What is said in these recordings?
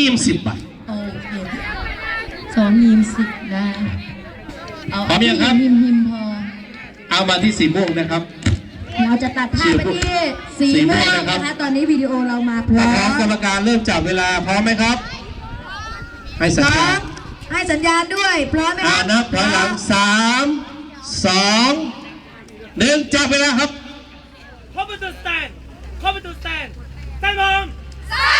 ยีมสิบาท เอเสองยีมสิบได้เอาพอมยัครับ ยิมหิมพอ เอามาที่สีม่วงนะครับ เราจะตัดภาพไปที่สีม่วงนะคะ ตอนนี้วิดีโอเรามาพร้อมกรรมการเริ่มจับเวลาพร้อมไหมครับ ให้พสัญร้อญามณให้สัญญาณด้วยพร้อมไหมคอ่าคะนับถอมหลังสามสองหนึ่งจับเวลาครับ Come to stand! Come to stand! Stand on! สาม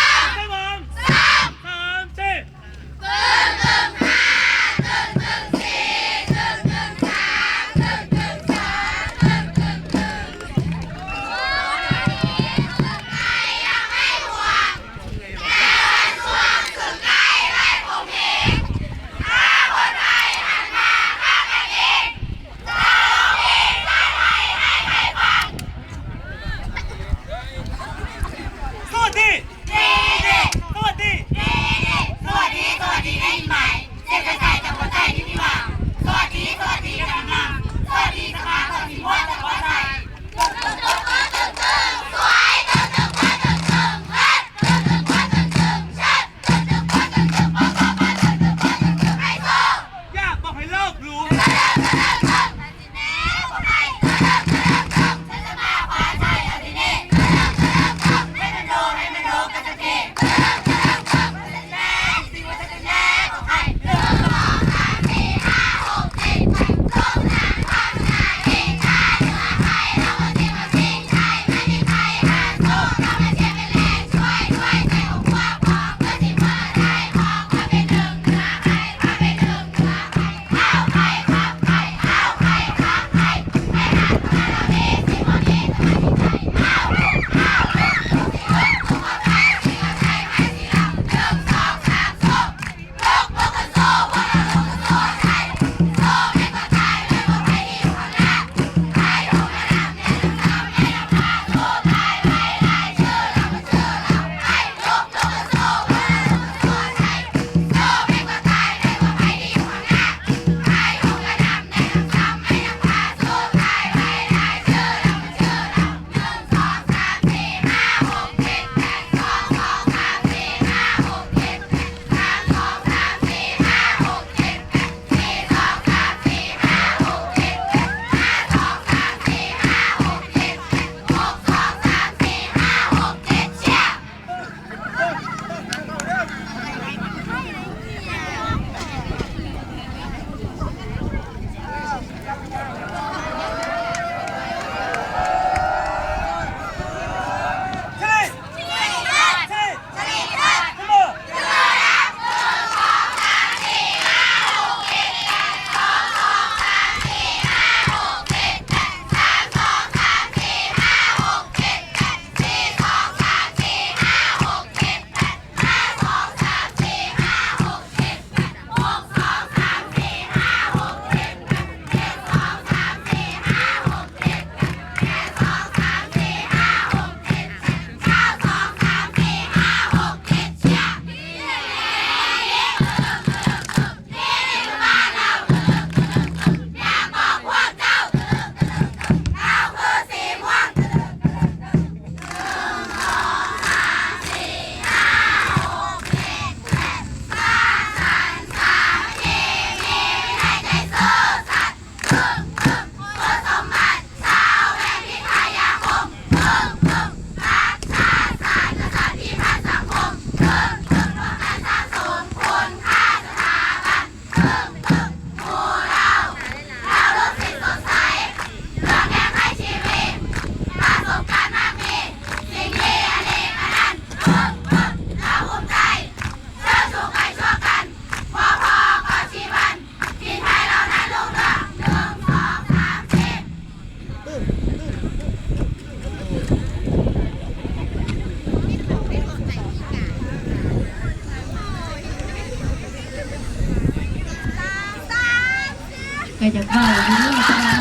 ก็จะเข้าอยู่นี่จ้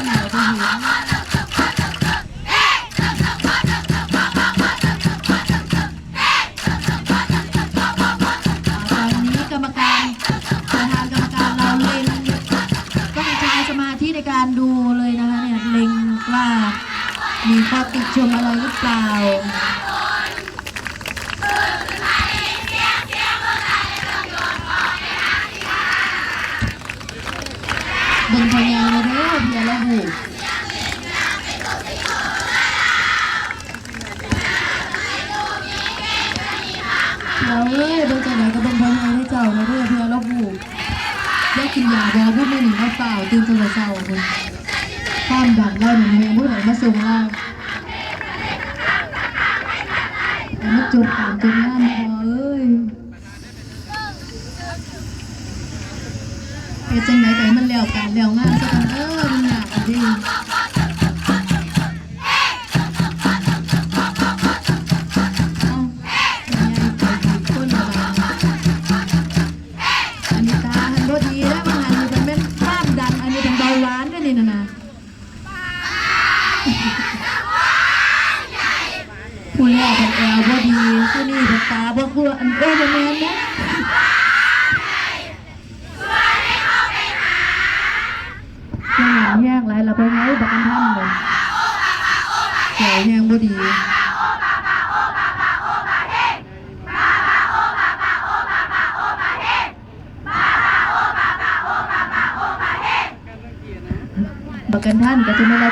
นะคติดชมอะไรหรือเปล่าบนพยานะเด้อพยาละหูเราเอ้ยเดินจาไหนก็บนพยาให้เจ้านะเด้วอพยาละหูแล้วกินยาบอพูดไม่หนึ่งก็เปล่าตื่นตัวเศร้าคุณความดังเล่าหนึ่งเมงผู้ไหนมาส่งเรา จบอ่านจนงานพอเอ้ยเฮ็ดจังไดก็ให้มันแล้วกันแล้วงาน บ่คืออันเอ้ยบ่แม่นนะแย่งแย่งไรเราไปไงบักอันท่านเลยแก่แย่งบ่ดีบักกันท่านก็จะไม่รับ